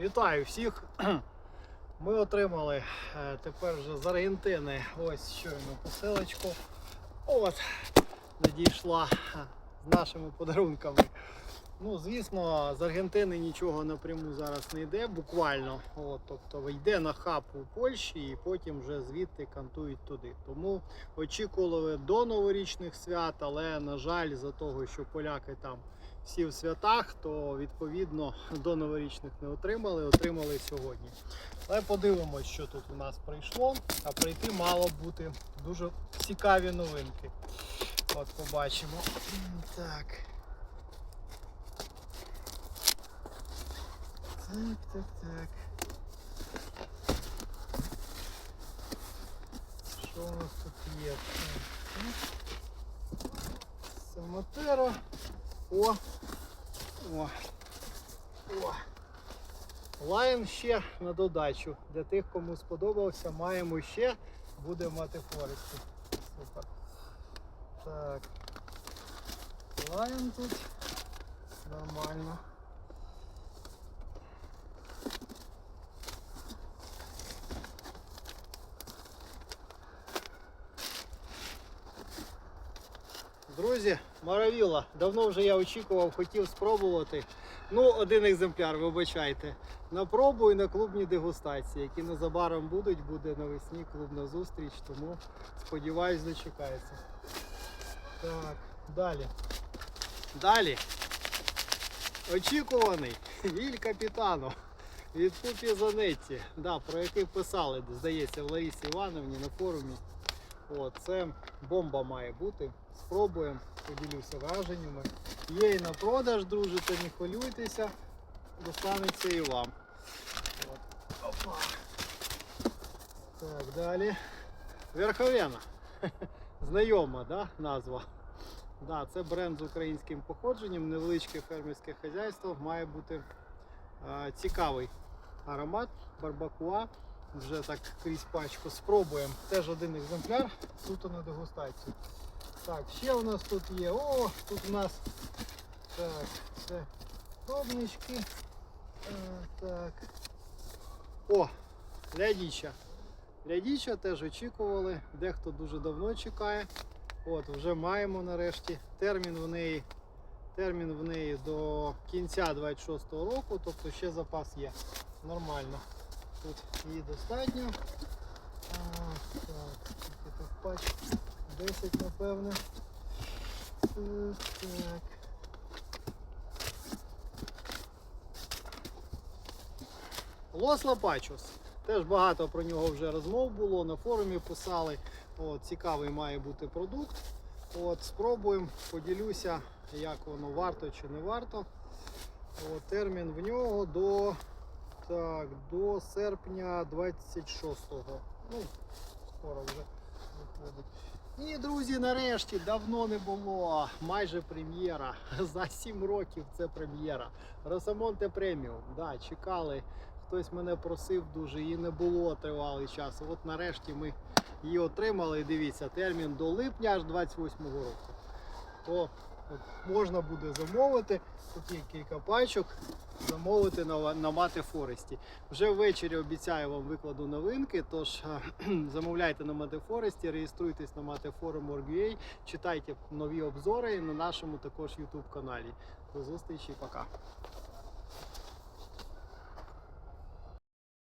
Вітаю всіх! Ми отримали е, тепер вже з Аргентини ось щойно посилочку. От, надійшла е, з нашими подарунками. Ну, звісно, з Аргентини нічого напряму зараз не йде, буквально. От, тобто йде на хаб у Польщі і потім вже звідти кантують туди. Тому очікували до новорічних свят, але на жаль, за того, що поляки там всі в святах, то відповідно до новорічних не отримали, отримали сьогодні. Але подивимось, що тут у нас прийшло. А прийти мало бути дуже цікаві новинки. От побачимо. Так. Так, так, так. Що у нас тут є? Самотера. О! О! О! Лайн ще на додачу. Для тих, кому сподобався, маємо ще, буде мати користі. Супер. Так. Лайн тут. Нормально. Друзі, Маравіла, давно вже я очікував, хотів спробувати. Ну, один екземпляр, вибачайте. На пробу і на клубні дегустації, які незабаром будуть, буде навесні клубна зустріч, тому сподіваюсь, дочекається. Так, далі. Далі. Очікуваний Віль Капітано від Пупі Занетті, да, про який писали, здається, в Ларісі Івановні на форумі. О, це бомба має бути. Спробуємо, поділюся враженнями. Є і на продаж, дружите, не хвилюйтеся, достанеться і вам. От. Опа. Так, далі. Верховена. Знайома да, назва. Да, це бренд з українським походженням, невеличке фермерське хазяйство, має бути а, цікавий аромат, барбакуа. Вже так крізь пачку спробуємо. Теж один екземпляр, суто на дегустацію. Так, ще у нас тут є. О, тут у нас так, це пробнички. Е, так. О, лядіча. Лядіча теж очікували. Дехто дуже давно чекає. От, вже маємо нарешті. Термін в неї, термін в неї до кінця 26-го року, тобто ще запас є. Нормально. Тут її достатньо. А, так, скільки тут пачок? 10, напевне. Е, Так. Лос Лапачос. Теж багато про нього вже розмов було, на форумі писали. От, цікавий має бути продукт. От, спробуємо, поділюся, як воно варто чи не варто. От, термін в нього до, так, до серпня 26-го. Ну, скоро вже виходить. І, друзі, нарешті давно не було. Майже прем'єра. За 7 років це прем'єра. Росамонте преміум. Да, чекали. Хтось мене просив дуже, її не було тривалий час. От нарешті ми її отримали. Дивіться, термін до липня аж 28-го року. То от, можна буде замовити. Є кілька пачок. Замовити на, на Мати Форесті. Вже ввечері обіцяю вам викладу новинки. Тож замовляйте на Мати Форесті, реєструйтесь на Мати Forum.org.ua, читайте нові обзори на нашому також YouTube каналі. До зустрічі, пока.